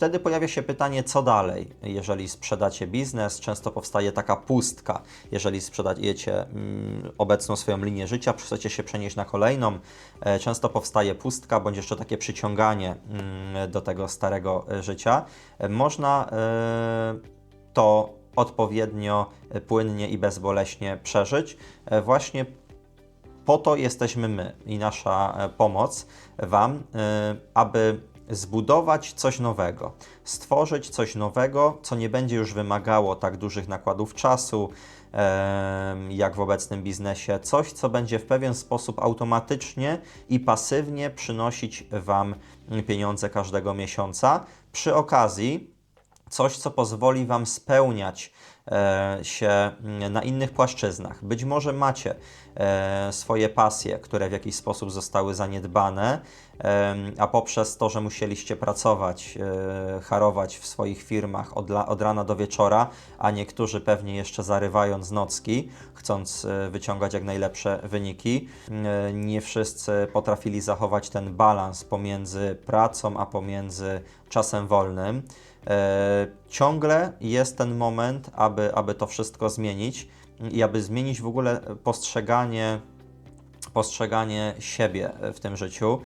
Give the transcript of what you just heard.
wtedy pojawia się pytanie, co dalej? Jeżeli sprzedacie biznes, często powstaje taka pustka. Jeżeli sprzedajecie mm, obecną swoją linię życia, chcecie się przenieść na kolejną, e, często powstaje pustka, bądź jeszcze takie przyciąganie mm, do tego starego e, życia. E, Można e, to odpowiednio, e, płynnie i bezboleśnie przeżyć, e, właśnie po to jesteśmy my i nasza e, pomoc Wam, aby zbudować coś nowego, stworzyć coś nowego, co nie będzie już wymagało tak dużych nakładów czasu, jak w obecnym biznesie, coś, co będzie w pewien sposób automatycznie i pasywnie przynosić Wam pieniądze każdego miesiąca. Przy okazji, coś, co pozwoli Wam spełniać się mm, na innych płaszczyznach. Być może macie e, swoje pasje, które w jakiś sposób zostały zaniedbane, a poprzez to, że musieliście pracować, e, harować w swoich firmach od, od rana do wieczora, a niektórzy pewnie jeszcze zarywając nocki, chcąc e, wyciągać jak najlepsze wyniki, e, nie wszyscy potrafili zachować ten balans pomiędzy pracą, a pomiędzy czasem wolnym. E, ciągle jest ten moment, aby, aby to wszystko zmienić i aby zmienić w ogóle postrzeganie, postrzeganie siebie w tym życiu.